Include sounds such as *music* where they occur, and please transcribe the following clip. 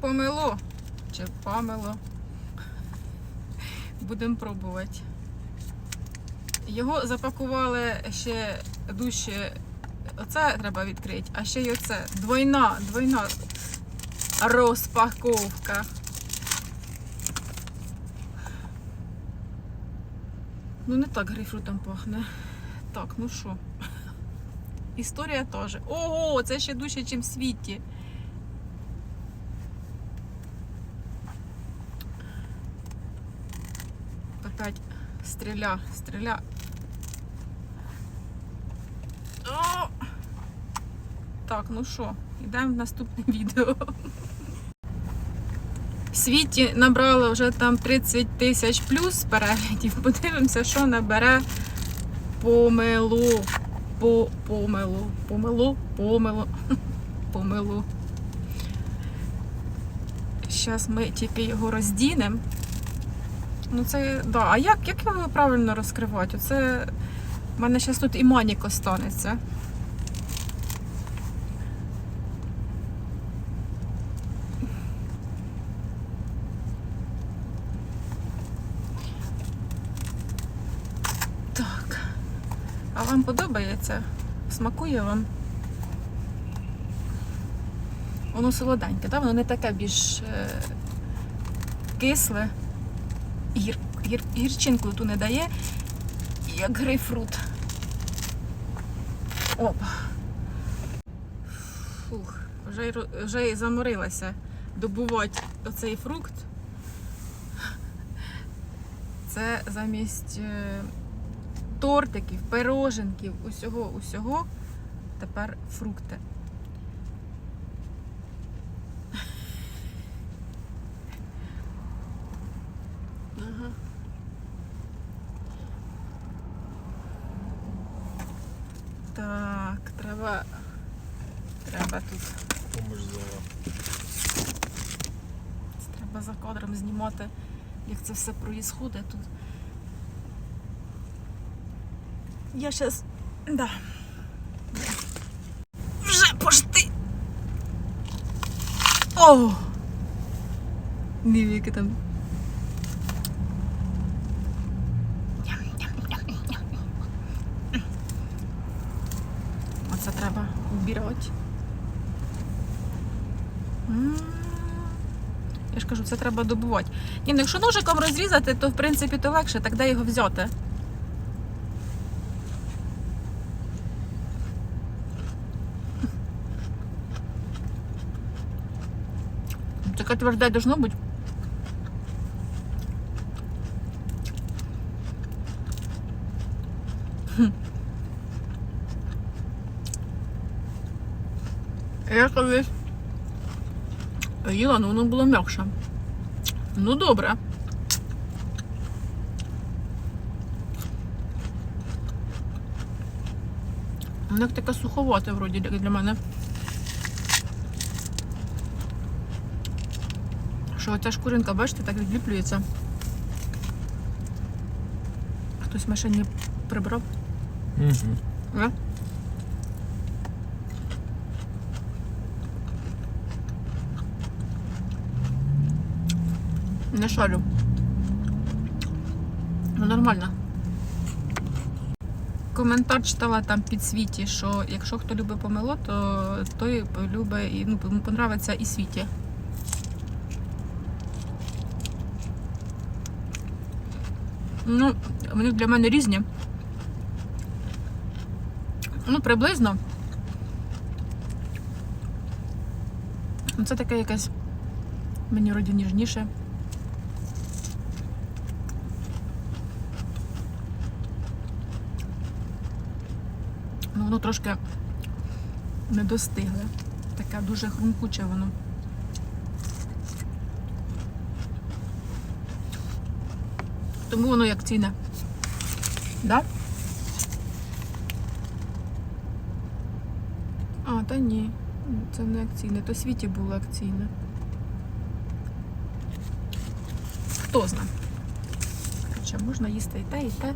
помило чи помило. Будемо пробувати. Його запакували ще дужче. Оце треба відкрити, а ще й оце. Двойна, двойна розпаковка. Ну, не так грейпфрутом пахне. Так, ну що? Історія теж. Ого, це ще дужче, ніж в світі. Опять стріля, стріля. О! Так, ну що, йдемо в наступне *laughs* відео. Світі набрало вже там 30 тисяч плюс переглядів. Подивимося, що набере помилу. По помилу. Помилу, помилу, *laughs* помилу. Зараз ми тільки його роздінемо. Ну це, да. А як, як його правильно розкривати? Оце в мене зараз тут і манік останеться. Так. А вам подобається? Смакує вам? Воно солоденьке, так? Воно не таке більш е, кисле. Гір, гір, гірчинку ту не дає, як грейпфрут. Опа. Фух, вже, вже і заморилася добувати оцей фрукт. Це замість е, тортиків, пироженків, усього, усього. Тепер фрукти. Ага. Так, треба. Треба тут. Треба за кадром знімати, як це все проїсходить тут. Я щас. Да. Вже пошти. О! Дивіться там. Оце треба Я ж кажу, це треба добувати. Ні, ну якщо ножиком розрізати, то в принципі то легше, так де його взяти? *laughs* Таке тверде должно бути. Хм. Я колись їла, але воно було м'якше. Ну добре. Воно як таке суховате, вроді, для мене. Що оця шкуринка, бачите, так відліплюється. Хтось в машині прибрав. Угу. Не шарю. Ну, нормально. Коментар читала там під світі, що якщо хто любить помило, то той любить і ну, понравиться і світі. Ну, вони для мене різні. Ну, приблизно. Ну, Це таке якесь мені вроді ніжніше. Ну, воно трошки не достигле. Таке дуже хрумкуче воно. Тому воно як ціна. Да? А, та ні. Це не акційне, то світі було акційне. Хто знає? Хоча можна їсти і те, і те.